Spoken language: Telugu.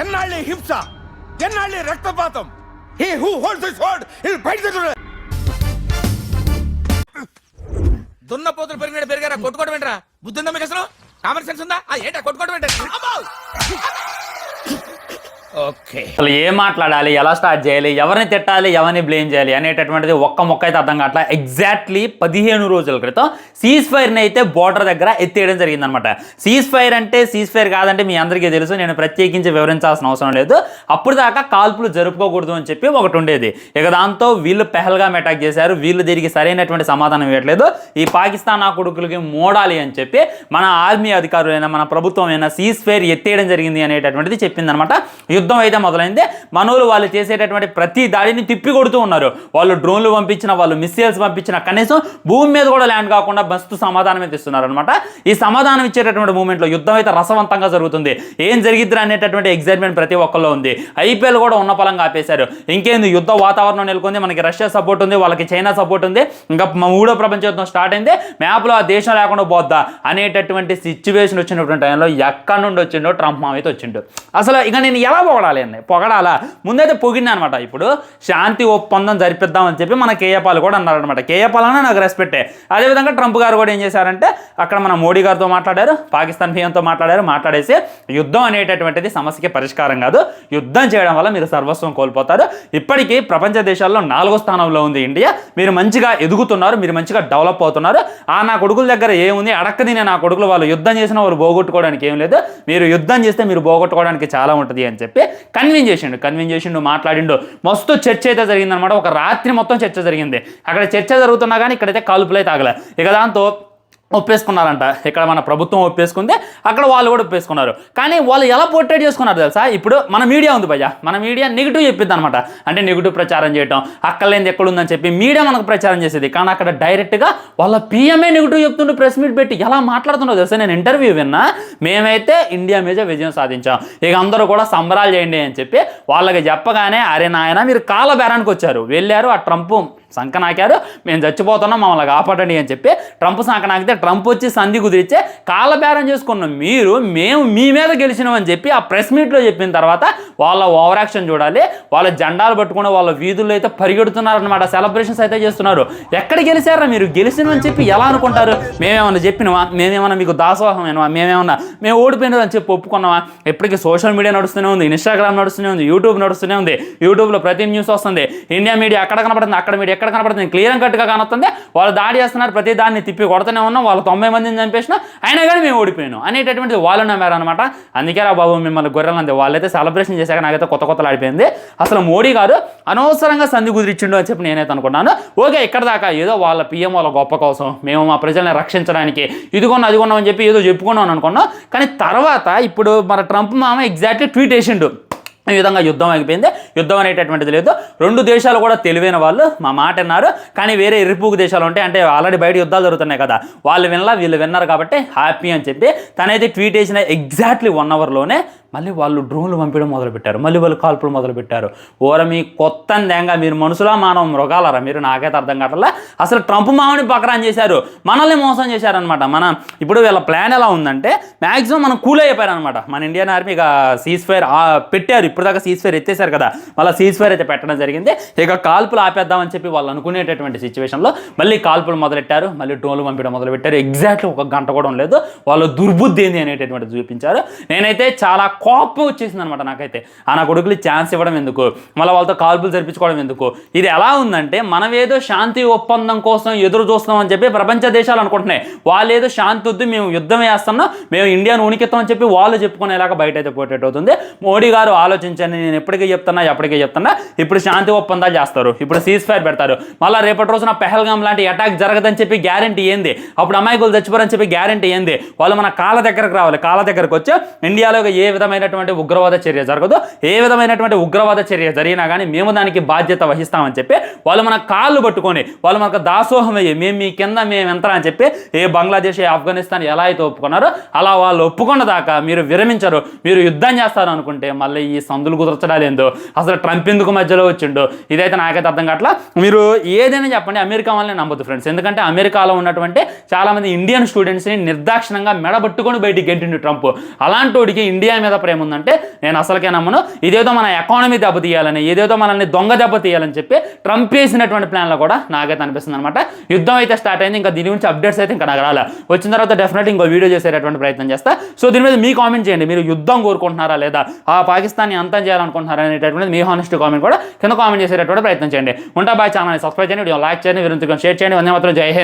ఎన్నాళ్ళి హింస ఎన్నాళ్ళి రక్తపాతం? He who holds this world will fight the దున్నపోతులు పెరిగినట్టు పెరిగారా? కొట్టుకోవడం ఏంట్రా బుద్ధి ఉందా మీకు అసలు? కామన్ సెన్స్ ఉందా? ఆ ఏంటా కొట్టుకోవడం ఏంటా? ఓకే. అసలు ఏం మాట్లాడాలి ఎలా స్టార్ట్ చేయాలి ఎవరిని తిట్టాలి ఎవరిని బ్లేమ్ చేయాలి అనేటటువంటిది ఒక్క మొక్క అయితే అర్థం కావట్లా. ఎగ్జాక్ట్లీ పదిహేను రోజుల క్రితం సీజ్ ఫైర్ని అయితే బోర్డర్ దగ్గర ఎత్తేయడం జరిగిందనమాట సీజ్ ఫైర్ అంటే సీజ్ ఫైర్ కాదంటే మీ అందరికీ తెలుసు నేను ప్రత్యేకించి వివరించాల్సిన అవసరం లేదు. అప్పుడు దాకా కాల్పులు జరుపుకోకూడదు అని చెప్పి ఒకటి ఉండేది. ఇక దాంతో వీళ్ళు పెహల్గామ్ అటాక్ చేశారు వీళ్ళు దీనికి సరైనటువంటి సమాధానం ఇవ్వట్లేదు. ఈ పాకిస్తాన్ ఆ కొడుకులకి మోడాలి అని చెప్పి మన ఆర్మీ అధికారులైనా మన ప్రభుత్వం అయినా సీజ్ ఫైర్ ఎత్తేయడం జరిగింది అనేటటువంటిది చెప్పిందనమాట యుద్ధం అయితే మొదలైంది. మనోళ్ళు వాళ్ళు చేసేటటువంటి ప్రతి దాడిని తిప్పి కొడుతూ ఉన్నారు. వాళ్ళు డ్రోన్లు పంపించిన వాళ్ళు మిస్సైల్స్ పంపించిన కనీసం భూమి మీద కూడా ల్యాండ్ కాకుండా మస్తు సమాధానం అయితే ఇస్తున్నారు అనమాట ఈ సమాధానం ఇచ్చేటటువంటి మూమెంట్లో యుద్ధం అయితే రసవంతంగా జరుగుతుంది. ఏం జరిగిద్ది అనేటటువంటి ఎగ్జైట్మెంట్ ప్రతి ఒక్కరిలో ఉంది. ఐపీఎల్ కూడా ఉన్న పలంగా ఆపేశారు. ఇంకేంది? యుద్ధ వాతావరణం నెలకొంది. మనకి రష్యా సపోర్ట్ ఉంది. వాళ్ళకి చైనా సపోర్ట్ ఉంది. ఇంకా మా మూడో ప్రపంచ యుద్ధం స్టార్ట్ అయింది. మ్యాప్లో ఆ దేశం లేకుండా పోద్దా అనేటటువంటి సిచ్యువేషన్ వచ్చినటువంటి టైంలో ఎక్కడి నుండి వచ్చిండో ట్రంప్ మామ అయితే వచ్చిండు. అసలు ఇక నేను ఎలా పొగడాలి అండి. పొగడాలా? ముందైతే పొగిడినా అనమాట ఇప్పుడు శాంతి ఒప్పందం జరిపిద్దామని చెప్పి మన కేఏపాల్ కూడా అన్నారనమాట కేఏపాలనే నాకు రెస్పెక్టే అదేవిధంగా ట్రంప్ గారు కూడా ఏం చేశారంటే అక్కడ మన మోడీ గారితో మాట్లాడారు పాకిస్తాన్ పిఎంతో మాట్లాడారు మాట్లాడేసి యుద్ధం అనేటటువంటిది సమస్యకి పరిష్కారం కాదు. యుద్ధం చేయడం వల్ల మీరు సర్వస్వం కోల్పోతారు. ఇప్పటికీ ప్రపంచ దేశాల్లో నాలుగో స్థానంలో ఉంది ఇండియా. మీరు మంచిగా ఎదుగుతున్నారు మీరు మంచిగా డెవలప్ అవుతున్నారు. ఆ నా కొడుకుల దగ్గర ఏముంది? అడక్కదినే నా కొడుకులు వాళ్ళు యుద్ధం చేసిన వాళ్ళు పోగొట్టుకోవడానికి ఏం లేదు. మీరు యుద్ధం చేస్తే మీరు పోగొట్టుకోవడానికి చాలా ఉంటుంది అని చెప్పి కన్విన్స్ చేసిండు కన్విన్స్ చేసిండు మాట్లాడిండు. మస్తు చర్చ అయితే జరిగిందనమాట ఒక రాత్రి మొత్తం చర్చ జరిగింది. అక్కడ చర్చ జరుగుతున్నా కానీ ఇక్కడైతే కాల్పులే తాగలే ఇక దాంతో ఒప్పేసుకున్నారంట. ఇక్కడ మన ప్రభుత్వం ఒప్పేసుకుంది అక్కడ వాళ్ళు కూడా ఒప్పేసుకున్నారు. కానీ వాళ్ళు ఎలా పోర్ట్రేట్ చేసుకున్నారు తెలుసా? ఇప్పుడు మన మీడియా ఉంది భయ్య. మన మీడియా నెగిటివ్ చెప్పిద్ది అనమాట అంటే నెగిటివ్ ప్రచారం చేయటం అక్కలేంది ఎక్కడుందని చెప్పి మీడియా మనకు ప్రచారం చేసేది. కానీ అక్కడ డైరెక్ట్గా వాళ్ళ పిఎంఏ నెగిటివ్ చెప్తుండే ప్రెస్ మీట్ పెట్టి ఎలా మాట్లాడుతుండో తెలుసా? నేను ఇంటర్వ్యూ విన్నా మేమైతే ఇండియా మీద విజయం సాధించాం. ఇక అందరూ కూడా సంబరాలు చేయండి అని చెప్పి వాళ్ళకి చెప్పగానే అరే నాయన మీరు కాల బేరానికి వచ్చారు. వెళ్ళారు ఆ ట్రంప్ సంకనాకారు మేము చచ్చిపోతున్నాం మమ్మల్ని కాపాడండి అని చెప్పి ట్రంప్ సాకనాకితే ట్రంప్ వచ్చి సంధి కుదిరిచ్చే కాలబేరం చేసుకున్న. మీరు మేము మీ మీద గెలిచినామని చెప్పి ఆ ప్రెస్ మీట్లో చెప్పిన తర్వాత వాళ్ళ ఓవర్ యాక్షన్ చూడాలి వాళ్ళ జెండాలు పట్టుకుని వాళ్ళ వీధుల్లో అయితే పరిగెడుతున్నారనమాట సెలబ్రేషన్స్ అయితే చేస్తున్నారు. ఎక్కడ గెలిచారా మీరు? గెలిచినని చెప్పి ఎలా అనుకుంటారు? మేమేమన్నా చెప్పినవా? మేమేమన్నా మీకు దాసోహమేనవా? మేమేమన్నా మేము ఓడిపోయినది అని చెప్పి ఒప్పుకున్నావా? ఇప్పటికీ సోషల్ మీడియా నడుస్తూనే ఉంది ఇన్స్టాగ్రామ్ నడుస్తూనే ఉంది యూట్యూబ్ నడుస్తూనే ఉంది. యూట్యూబ్లో ప్రతి న్యూస్ వస్తుంది. ఇండియా మీడియా అక్కడ కనపడుతుంది? అక్కడ మీడియా ఎక్కడ కనపడుతుంది? క్లియర్ కట్గా కనొస్తుంది. వాళ్ళు దాడి చేస్తున్నారు ప్రతి దాన్ని తిప్పి కొడుతూనే ఉన్నాం. వాళ్ళు తొంభై మందిని చంపేసిన అయినా కానీ మేము ఓడిపోయాను అనేటటువంటిది వాళ్ళు నమ్మారు అనమాట అందుకే రా బాబు మిమ్మల్ని గొర్రెలంది. వాళ్ళైతే సెలబ్రేషన్ చేశాక నాకైతే కొత్త కొత్తలు ఆడిపోయింది. అసలు మోడీ గారు అనవసరంగా సంధి కుదిరిచ్చిండు అని చెప్పి నేనైతే అనుకున్నాను. ఓకే ఇక్కడ దాకా ఏదో వాళ్ళ పిఎం వాళ్ళ గొప్ప కోసం మేము మా ప్రజల్ని రక్షించడానికి ఇదిగొన్నా అది అని చెప్పి ఏదో చెప్పుకున్నాం అనుకున్నాం కానీ తర్వాత ఇప్పుడు మన ట్రంప్ మామ ఎగ్జాక్ట్లీ ట్వీట్ వేసిండు. ఈ విధంగా యుద్ధం అయిపోయింది. యుద్ధం అనేటటువంటిది లేదు. రెండు దేశాలు కూడా తెలివైన వాళ్ళు మా మాట అన్నారు కానీ వేరే ఇరుపుకు దేశాలు ఉంటాయి. అంటే ఆల్రెడీ బయట యుద్ధాలు జరుగుతున్నాయి కదా. వాళ్ళు వినలా వీళ్ళు విన్నారు కాబట్టి హ్యాపీ అని చెప్పి తనైతే ట్వీట్ చేసిన ఎగ్జాక్ట్లీ వన్ అవర్లోనే మళ్ళీ వాళ్ళు డ్రోన్లు పంపించడం మొదలుపెట్టారు. మళ్ళీ వాళ్ళు కాల్పులు మొదలుపెట్టారు. ఓర మీ కొత్త దేంగా మీరు మనుషులా మానవ మృగాలరా? మీరు నాకైతే అర్థం కావట్లా. అసలు ట్రంప్ మామని పకరాన్ చేశారు. మనల్ని మోసం చేశారనమాట మన ఇప్పుడు వీళ్ళ ప్లాన్ ఎలా ఉందంటే మ్యాక్సిమం మనం కూల్ అయిపోయారనమాట మన ఇండియన్ ఆర్మీ ఇక సీజ్ ఫైర్ పెట్టారు. ఇప్పుడు దాకా సీజ్ ఫైర్ ఎత్తేసారు కదా. మళ్ళీ సీజ్ ఫైర్ అయితే పెట్టడం జరిగింది. ఇక కాల్పులు ఆపేద్దామని చెప్పి వాళ్ళు అనుకునేటటువంటి సిచ్యువేషన్లో మళ్ళీ కాల్పులు మొదలెట్టారు. మళ్ళీ డ్రోన్లు పంపించడం మొదలుపెట్టారు. ఎగ్జాక్ట్లీ ఒక గంట కూడా లేదు. వాళ్ళు దుర్బుద్ధి ఏంది అనేటటువంటిది చూపించారు. నేనైతే చాలా కోపం వచ్చేసింది అనమాట నాకైతే. ఆ నా కొడుకులు ఛాన్స్ ఇవ్వడం ఎందుకు? మళ్ళీ వాళ్ళతో కాల్పులు జరిపించుకోవడం ఎందుకు? ఇది ఎలా ఉందంటే మనం ఏదో శాంతి ఒప్పందం కోసం ఎదురు చూస్తున్నాం అని చెప్పి ప్రపంచ దేశాలు అనుకుంటున్నాయి. వాళ్ళు ఏదో శాంతి వద్దు మేము యుద్ధం వేస్తున్నాం మేము ఇండియాను ఉనికిస్తాం అని చెప్పి వాళ్ళు చెప్పుకునేలాగా బయట అయితే పోటేట్ అవుతుంది. మోడీ గారు ఆలోచించండి నేను ఎప్పటికీ చెప్తున్నా ఎప్పటికీ చెప్తున్నా. ఇప్పుడు శాంతి ఒప్పందాలు చేస్తారు ఇప్పుడు సీజ్ ఫైర్ పెడతారు. మళ్ళీ రేపటి రోజున పెహల్గాం లాంటి అటాక్ జరగదని చెప్పి గ్యారంటీ ఏంది? అప్పుడు అమాయకులు చచ్చిపోరని చెప్పి గ్యారంటీ ఏంది? వాళ్ళు మన కాళ్ళ దగ్గరకు రావాలి కాళ్ళ దగ్గరకు వచ్చి ఇండియాలో ఏ విధమైనటువంటి ఉగ్రవాద చర్య జరగదు. ఏ విధమైనటువంటి ఉగ్రవాద చర్య జరిగినా కానీ మేము దానికి బాధ్యత వహిస్తామని చెప్పి వాళ్ళు మన కాళ్ళు పట్టుకొని వాళ్ళు మనకు దాసోహం అయ్యి మేము మీ కింద మేము ఎంత అని చెప్పి ఏ బంగ్లాదేశ్ ఏ ఆఫ్ఘనిస్తాన్ ఎలా అయితే ఒప్పుకున్నారో అలా వాళ్ళు ఒప్పుకున్న దాకా మీరు విరమించరు. మీరు యుద్ధం చేస్తారు అనుకుంటే మళ్ళీ ఈ సందులు కుదర్చడాలు ఏందో? అసలు ట్రంప్ ఎందుకు మధ్యలో వచ్చిండో? ఇదైతే నాకైతే అర్థం కావట్లా. మీరు ఏదైనా చెప్పండి అమెరికా వాళ్ళని నమ్మద్దు ఫ్రెండ్స్. ఎందుకంటే అమెరికాలో ఉన్నటువంటి చాలా మంది ఇండియన్ స్టూడెంట్స్ని నిర్దాక్షిణంగా మెడబట్టుకొని బయటికి గెంటిండు ట్రంప్. అలాంటి వాడికి ఇండియా మీద ప్రేమ ఉందంటే నేను అసలుకే నమ్మను. ఇదేదో మన ఎకానమీ దెబ్బతీయాలని ఏదేదో మనల్ని దొంగ దెబ్బతీయాలని చెప్పి ట్రంప్ వేసినటువంటి ప్లాన్లో కూడా నాకైతే అనిపిస్తుంది అనమాట యుద్ధం అయితే స్టార్ట్ అయింది ఇంకా దీని గురించి అప్డేట్స్ అయితే ఇంకా నాకు రాలే. వచ్చిన తర్వాత డెఫినెట్ ఇంకో వీడియో చేసేటటువంటి ప్రయత్నం చేస్తా. సో దీని మీద మీ కామెంట్ చేయండి. మీరు యుద్ధం కోరుకుంటున్నారా లేదా? ఆ పాకిస్తాన్ని అంతం చేయాలనుకుంటున్నారా అనేటటువంటిది మీ హానెస్ట్ కామెంట్ కూడా కింద కామెంట్ చేసేటటువంటి ప్రయత్నం చేయండి. ఉంటా బాయ్ ఛానల్ సబ్స్క్రైబ్ చేయండి వీడియో లైక్ చేయండి వీరు షేర్ చేయండి. వందే మాత్రం జై హింద్.